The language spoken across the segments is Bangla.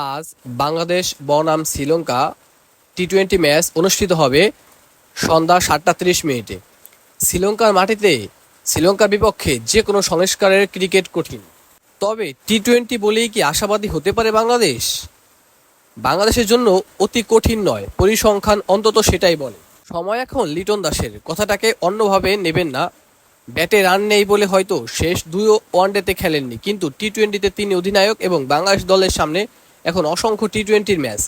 আজ বাংলাদেশ বনাম শ্রীলঙ্কা টি টোয়েন্টি ম্যাচ অনুষ্ঠিত হবে সন্ধ্যা সাতটা তিরিশ মিনিটে। শ্রীলঙ্কার মাটিতে শ্রীলঙ্কার বিপক্ষে যে কোনো সংস্কারের ক্রিকেট কঠিন। তবে টি টোয়েন্টি বলেই কি আশাবাদী হতে পারে বাংলাদেশ? বাংলাদেশের জন্য অতি কঠিন নয়, পরিসংখ্যান অন্তত সেটাই বলে। সময় এখন লিটন দাসের, কথাটাকে অন্যভাবে নেবেন না। ব্যাটে রান নেই বলে হয়তো শেষ দুই ওয়ানডেতে খেলেননি, কিন্তু টি টোয়েন্টিতে তিনি অধিনায়ক এবং বাংলাদেশ দলের সামনে এখন অসংখ্য টি টোয়েন্টির ম্যাচ।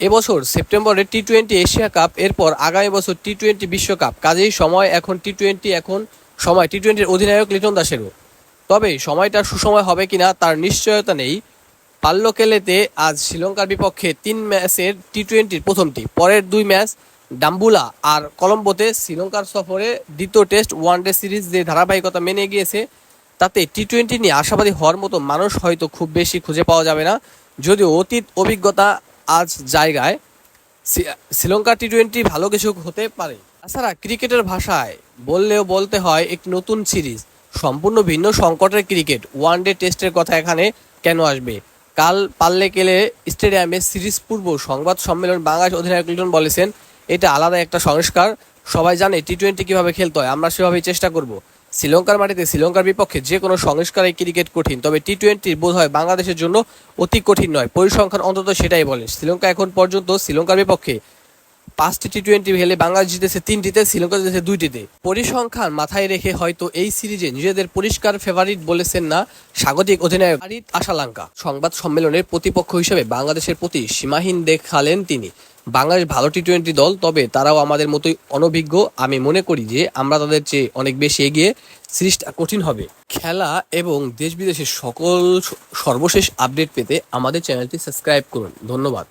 এবছর সেপ্টেম্বরে টি টোয়েন্টি এশিয়া কাপ, এরপর আগামী বছর টি টোয়েন্টি বিশ্বকাপ। কাজেই সময় এখন টি টোয়েন্টি এখন সময় টি টোয়েন্টির অধিনায়ক লিটন দাসেরও। তবে সময়টা সুসময় হবে কিনা তার নিশ্চয়তা নেই। পাল্লোকেলেতে আজ শ্রীলঙ্কার বিপক্ষে তিন ম্যাচের টি টোয়েন্টির প্রথমটি পরের দুই ম্যাচ ডাম্বুলা আর কলম্বোতে শ্রীলঙ্কার সফরে দ্বিতীয় টেস্ট ওয়ানডে সিরিজ যে ধারাবাহিকতা মেনে গিয়েছে, তাতে টি টোয়েন্টি নিয়ে আশাবাদী হওয়ার মতো মানুষ হয়তো খুব বেশি খুঁজে পাওয়া যাবে না। যদিও অতীত অভিজ্ঞতা আজ জায়গায় শ্রীলঙ্কা টি টোয়েন্টি ভালো কিছু হতে পারে। তাছাড়া ক্রিকেটের ভাষায় বললেও বলতে হয়, একটি নতুন সিরিজ, সম্পূর্ণ ভিন্ন সংকটের ক্রিকেট ওয়ান ডে টেস্টের কথা এখানে কেন আসবে? কাল পাল্লে কেলে স্টেডিয়ামে সিরিজ পূর্ব সংবাদ সম্মেলন বাংলাদেশ অধিনায়ক লিটন বলেছেন, এটা আলাদা একটা সংস্কার। সবাই জানে টি টোয়েন্টি কীভাবে খেলতে হয়, আমরা সেভাবেই চেষ্টা করব। শ্রীলঙ্কার মাটিতে শ্রীলঙ্কার বিপক্ষে যে কোনো সংস্কারে ক্রিকেট কঠিন, তবে টি টোয়েন্টির বোধ হয় বাংলাদেশের জন্য অতি কঠিন নয়। পরিসংখ্যান অন্তত সেটাই বলে। শ্রীলঙ্কা এখন পর্যন্ত শ্রীলঙ্কার বিপক্ষে পাঁচটি টি টোয়েন্টি খেলে বাংলাদেশ জিতেছে তিনটিতে, শ্রীলঙ্কা জিতেছে দুইটিতে। পরিসংখ্যান মাথায় রেখে হয়তো এই সিরিজে নিজেদের পরিষ্কার ফেভারিট বলেছেন না স্বাগতিক অধিনায়ক আশালাঙ্কা। সংবাদ সম্মেলনের প্রতিপক্ষ হিসেবে বাংলাদেশের প্রতি সীমাহীন দেখালেন তিনি। বাংলাদেশ ভালো টি টোয়েন্টি দল, তবে তারাও আমাদের মতোই অনভিজ্ঞ। আমি মনে করি যে আমরা তাদের চেয়ে অনেক বেশি এগিয়ে সিরিজটা কঠিন হবে। খেলা এবং দেশ বিদেশের সকল সর্বশেষ আপডেট পেতে আমাদের চ্যানেলটি সাবস্ক্রাইব করুন। ধন্যবাদ।